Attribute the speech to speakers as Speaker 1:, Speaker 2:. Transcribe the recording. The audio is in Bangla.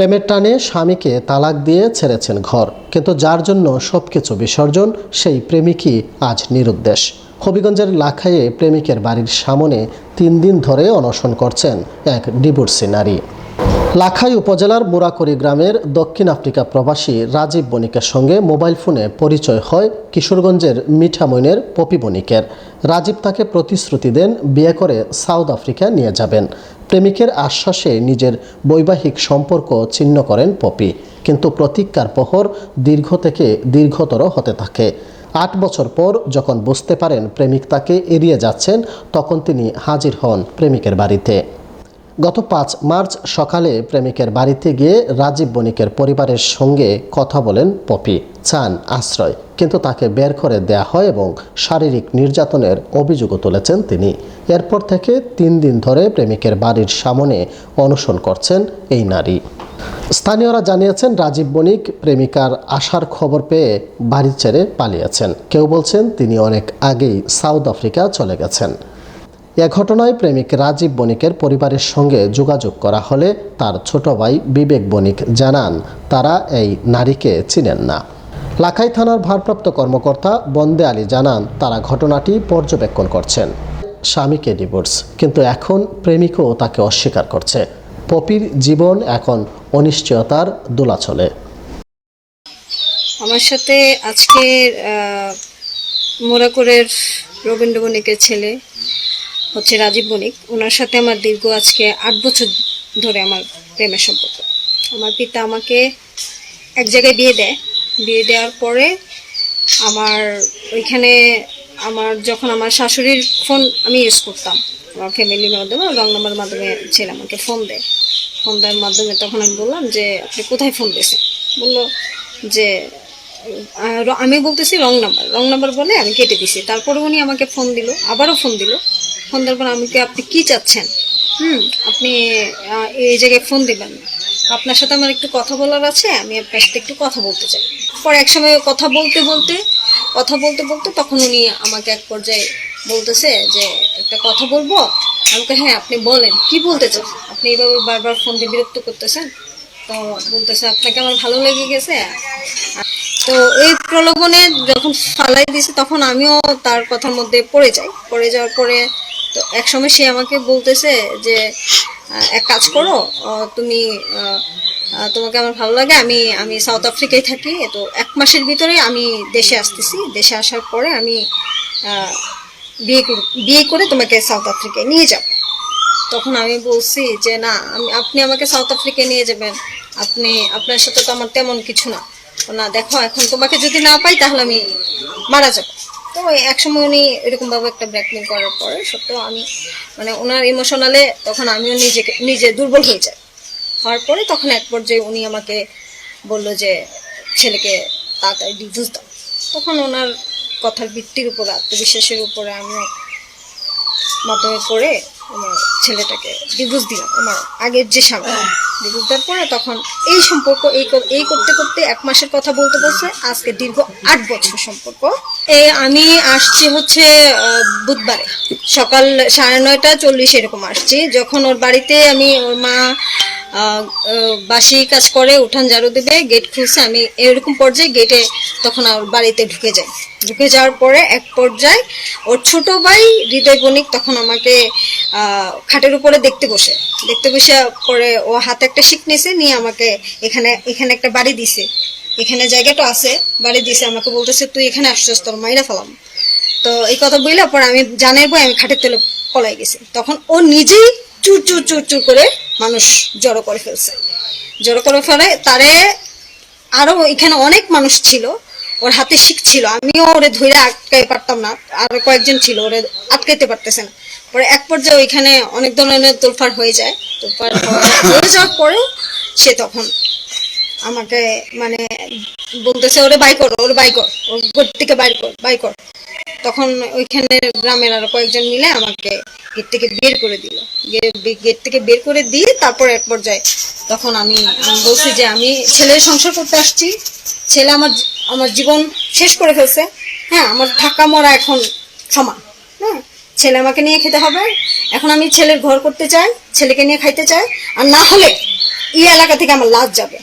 Speaker 1: প্রেমের টানে স্বামীকে তালাক দিয়ে ছেড়েছেন ঘর। কিন্তু যার জন্য সবকিছু বিসর্জন, সেই প্রেমিকই আজ নিরুদ্দেশ। হবিগঞ্জের লাখাইয়ে প্রেমিকের বাড়ির সামনে তিন দিন ধরে অনশন করছেন এক ডিভোর্সি নারী। লাখাই উপজেলার মুরাকড়ি গ্রামের দক্ষিণ আফ্রিকা প্রবাসী রাজীব বণিকের সঙ্গে মোবাইল ফোনে পরিচয় হয় কিশোরগঞ্জের মিঠামইনের পপি বণিকের। রাজীব তাকে প্রতিশ্রুতি দেন বিয়ে করে সাউথ আফ্রিকা নিয়ে যাবেন। প্রেমিকের আশ্বাসে নিজের বৈবাহিক সম্পর্ক ছিন্ন করেন পপি, কিন্তু প্রতিজ্ঞার প্রহর দীর্ঘ থেকে দীর্ঘতর হতে থাকে। আট বছর পর যখন বুঝতে পারেন প্রেমিক তাকে এড়িয়ে যাচ্ছেন, তখন তিনি হাজির হন প্রেমিকের বাড়িতে। গত পাঁচ মার্চ সকালে প্রেমিকের বাড়িতে গিয়ে রাজীব বণিকের পরিবারের সঙ্গে কথা বলেন পপি। চান আশ্রয়, কিন্তু তাকে বের করে দেয়া হয় এবং শারীরিক নির্যাতনের অভিযোগও তুলেছেন তিনি। এরপর থেকে তিন দিন ধরে প্রেমিকের বাড়ির সামনে অনশন করছেন এই নারী। স্থানীয়রা জানিয়েছেন, রাজীব বণিক প্রেমিকার আসার খবর পেয়ে বাড়ি ছেড়ে পালিয়েছেন। কেউ বলছেন, তিনি অনেক আগেই সাউথ আফ্রিকা চলে গেছেন। এ ঘটনায় প্রেমিক রাজীব বণিকের পরিবারের সঙ্গে যোগাযোগ করা হলে তার ছোট ভাই বিবেক বণিক জানান, তারা এই নারীকে চিনেন না। লাখাই থানার ভারপ্রাপ্ত কর্মকর্তা বন্দে আলী জানান, তারা ঘটনাটি পর্যবেক্ষণ করছেন। স্বামীকে ডিভোর্স? কিন্তু এখন প্রেমিকও তাকে অস্বীকার করছে। পপির জীবন এখন অনিশ্চয়তার দোলাচলে।
Speaker 2: আমার সাথে আজকে মোরাকোরের রবীন্দ্র বণিকের ছেলে হচ্ছে রাজীব বণিক ওনার সাথে আমার দীর্ঘ আজকে আট বছর ধরে আমার প্রেমের সম্পর্ক। আমার পিতা আমাকে এক জায়গায় বিয়ে দেয়। বিয়ে দেওয়ার পরে আমার ওইখানে আমার যখন আমার শাশুড়ির ফোন আমি ইউজ করতাম, আমার ফ্যামিলির মাধ্যমে রং নাম্বার মাধ্যমে ছেলে আমাকে ফোন দেয়। ফোন দেওয়ার মাধ্যমে তখন আমি বললাম যে, আপনি কোথায় ফোন দিয়েছেন? বলল যে আমি বলতেছি রং নাম্বার। রং নাম্বার বলে আমি কেটে দিছি। তারপরে উনি আমাকে ফোন দিল, আবারও ফোন দিল। ফোন দেওয়ার পর আমাকে আপনি কি চাচ্ছেন? হুম, আপনি এই জায়গায় ফোন দিবেন না। আপনার সাথে আমার একটু কথা বলার আছে, আমি আপনার সাথে একটু কথা বলতে চাই। পরে এক সময় কথা বলতে বলতে, কথা বলতে বলতে তখন উনি আমাকে এক পর্যায়ে বলতেছে যে, একটা কথা বলব? আমাকে হ্যাঁ আপনি বলেন। কি বলতে চান? আপনি এইভাবে বারবার ফোন দিয়ে বিরক্ত করতেছেন? তো বলতেছে, আপনাকে আমার ভালো লেগে গেছে। তো এই প্রলোভনে যখন ফালাই দিছে তখন আমিও তার কথার মধ্যে পড়ে যাই। পড়ে যাওয়ার পরে তো একসময় সে আমাকে বলতেছে যে এক কাজ করো তুমি তোমাকে আমার ভালো লাগে, আমি আমি সাউথ আফ্রিকায় থাকি, তো এক মাসের ভিতরে আমি দেশে আসতেছি। দেশে আসার পরে আমি বিয়ে করে বিয়ে করে তোমাকে সাউথ আফ্রিকায় নিয়ে যাব। তখন আমি বলছি যে, না, আমি, আপনি আমাকে সাউথ আফ্রিকায় নিয়ে যাবেন। আপনি, আপনার সাথে তো আমার তেমন কিছু না। না, দেখো, এখন তোমাকে যদি না পাই, তাহলে আমি মারা যাব। তো একসময় উনি এরকম ভাবে একটা ব্ল্যাকমেল করার পরে সত্ত্বেও আমি মানে ওনার ইমোশনালে তখন আমিও নিজেকে, নিজে দুর্বল হয়ে যাই। হওয়ার পরে তখন এক পর্যায়ে উনি আমাকে বলল যে, ছেলেকে তাড়াতাড়ি ডিভোর্স দাও। তখন ওনার কথার ভিত্তির উপর, আত্মবিশ্বাসের উপরে আমিও মাধ্যমে পড়ে আমার ছেলেটাকে ডিভোর্স দিলাম, আমার আগের যে স্বামী। ডিভোর্স দেওয়ার পরে তখন এই সম্পর্ক, এই এই করতে করতে এক মাসের কথা বলতে বলছে, আজকে দীর্ঘ আট বছর সম্পর্ক। এই আমি আসছি হচ্ছে বুধবারে। সকাল সাড়ে নয়টা চল্লিশ এরকম আসছি। যখন ওর বাড়িতে আমি, ওর মা বাসি কাজ করে, উঠান ঝাড়ু দেবে গেট খুলছে, আমি এরকম পর্যায়ে গেটে তখন ওর বাড়িতে ঢুকে যাই। ঢুকে যাওয়ার পরে এক পর্যায়ে ওর ছোট ভাই হৃদয় বণিক তখন আমাকে খাটের উপরে দেখতে বসে। দেখতে বসে পরে ও হাতে একটা শিক নিছে, নিয়ে আমাকে এখানে এখানে একটা বাড়ি দিছে। এখানে জায়গাটা আছে, বাড়ি দিছে, আমাকে বলতেছে, তুই এখানে আসছিস, তোর মাইরা ফেলাম। তো এই কথা বললে পরে আমি জানার বই আমি খাটের তেলে পলাই গেছি। তখন ও নিজেই চুর চুর চুর চুর করে মানুষ জড়ো করে ফেলছে। জড়ো করে ফেলে তারে আরও এখানে অনেক মানুষ ছিল, ওর হাতে শিখ ছিল। আমিও ওরে ধরে আটকাই পারতাম না, আরও কয়েকজন ছিল, ওরে আটকাইতে পারতেছে না। পরে এক পর্যায়ে ওইখানে অনেক ধরনের তোলফার হয়ে যায়। তোলফার হয়ে যাওয়ার পরেও সে তখন আমাকে মানে বলতেছে, ওরে বাই কর, ওরে বাই কর, ওর ঘর থেকে বাই কর বাই কর। তখন ওইখানে গ্রামের আরও কয়েকজন মিলে আমাকে গেট থেকে বের করে দিল। গেট থেকে বের করে দিয়ে তারপর এক পর্যায়ে তখন আমি বলছি যে আমি ছেলের সংসার করতে আসছি। ছেলে আমার আমার জীবন শেষ করে ফেলছে। হ্যাঁ আমার থাকা মরা এখন সমান। হ্যাঁ ছেলে আমাকে নিয়ে খেতে হবে। এখন আমি ছেলের ঘর করতে চাই, ছেলেকে নিয়ে খাইতে চাই। আর না হলে এই এলাকা থেকে আমার লাজ যাবে।